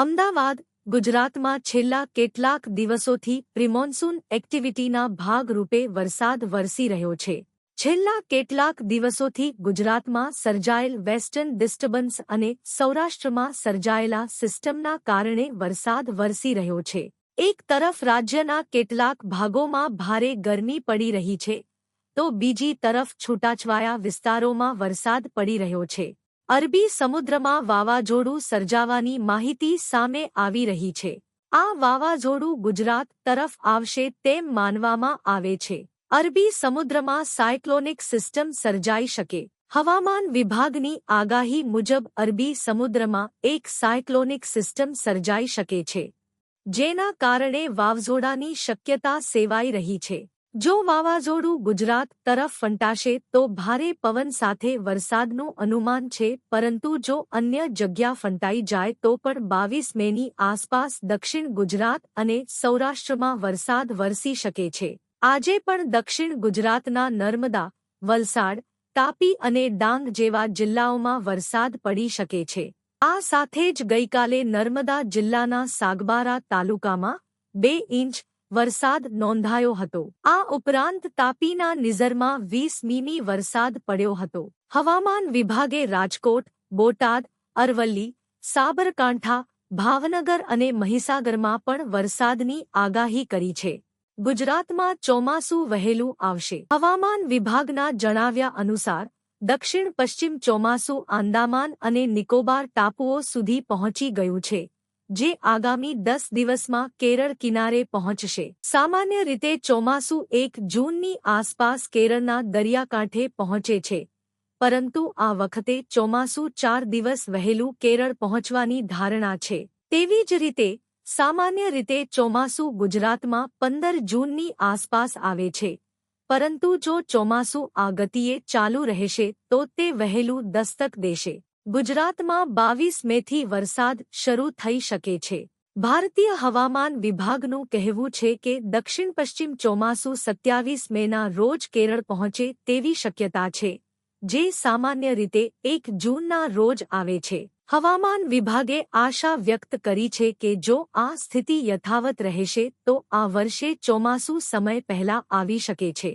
અમદાવાદ, ગુજરાતમાં છેલ્લા કેટલાક દિવસોથી પ્રિમોન્સૂન એક્ટિવિટીના ભાગરૂપે વરસાદ વરસી રહ્યો છે. છેલ્લા કેટલાક દિવસોથી ગુજરાતમાં સર્જાયેલ વેસ્ટર્ન ડિસ્ટર્બન્સ અને સૌરાષ્ટ્રમાં સર્જાયેલા સિસ્ટમના કારણે વરસાદ વરસી રહ્યો છે. એક તરફ રાજ્યના કેટલાક ભાગોમાં ભારે ગરમી પડી રહી છે, તો બીજી તરફ છૂટાછવાયા વિસ્તારોમાં વરસાદ પડી રહ્યો છે. અરબી સમુદ્રમાં વાવાઝોડું સર્જાવાની માહિતી સામે આવી રહી છે. આ વાવાઝોડું ગુજરાત તરફ આવશે તેમ માનવામાં આવે છે. અરબી સમુદ્રમાં સાયક્લોનિક સિસ્ટમ સર્જાઈ શકે. હવામાન વિભાગની આગાહી મુજબ અરબી સમુદ્રમાં એક સાયક્લોનિક સિસ્ટમ સર્જાઈ શકે છે, જેના કારણે વાવઝોડાની શક્યતા સેવાઈ રહી છે. જો વાવાઝોડું ગુજરાત તરફ ફંટાશે તો ભારે પવન સાથે વરસાદનું અનુમાન છે, પરંતુ જો અન્ય જગ્યા ફંટાઈ જાય તો પણ બાવીસ મેની આસપાસ દક્ષિણ ગુજરાત અને સૌરાષ્ટ્રમાં વરસાદ વરસી શકે છે. આજે પણ દક્ષિણ ગુજરાતના નર્મદા, વલસાડ, તાપી અને ડાંગ જેવા જિલ્લાઓમાં વરસાદ પડી શકે છે. આ સાથે જ ગઈકાલે નર્મદા જિલ્લાના સાગબારા તાલુકામાં બે ઇંચ વરસાદ નોંધાયો હતો. આ ઉપરાંત તાપીના નિઝરમાં વીસ મીમી વરસાદ પડ્યો હતો. હવામાન વિભાગે રાજકોટ, બોટાદ, અરવલ્લી, સાબરકાંઠા, ભાવનગર અને મહીસાગરમાં પણ વરસાદની આગાહી કરી છે. ગુજરાતમાં ચોમાસું વહેલું આવશે. હવામાન વિભાગના જણાવ્યા અનુસાર દક્ષિણ પશ્ચિમ ચોમાસું આંદામાન અને નિકોબાર ટાપુઓ સુધી પહોંચી ગયું છે. જે આગામી દસ દિવસમાં કેરળ કિનારે પહોંચશે. સામાન્ય રીતે ચોમાસું એક જૂનની આસપાસ કેરળના દરિયાકાંઠે પહોંચે છે. પરંતુ આ વખતે ચોમાસું ચાર દિવસ વહેલું કેરળ પહોંચવાની ધારણા છે. તેવી જ રીતે, સામાન્ય રીતે ચોમાસું ગુજરાતમાં પંદર જૂનની આસપાસ આવે છે. પરંતુ જો ચોમાસું આ ગતિએ ચાલુ રહેશે, તો તે વહેલું દસ્તક દેશે. ગુજરાતમાં બાવીસ મેથી વરસાદ શરૂ થઈ શકે છે. ભારતીય હવામાન વિભાગનું કહેવું છે કે દક્ષિણ પશ્ચિમ ચોમાસું સત્યાવીસ મેના રોજ કેરળ પહોંચે તેવી શક્યતા છે, જે સામાન્ય રીતે એક જૂનના રોજ આવે છે. હવામાન વિભાગે આશા વ્યક્ત કરી છે કે જો આ સ્થિતિ યથાવત રહેશે તો આ વર્ષે ચોમાસું સમય પહેલા આવી શકે છે.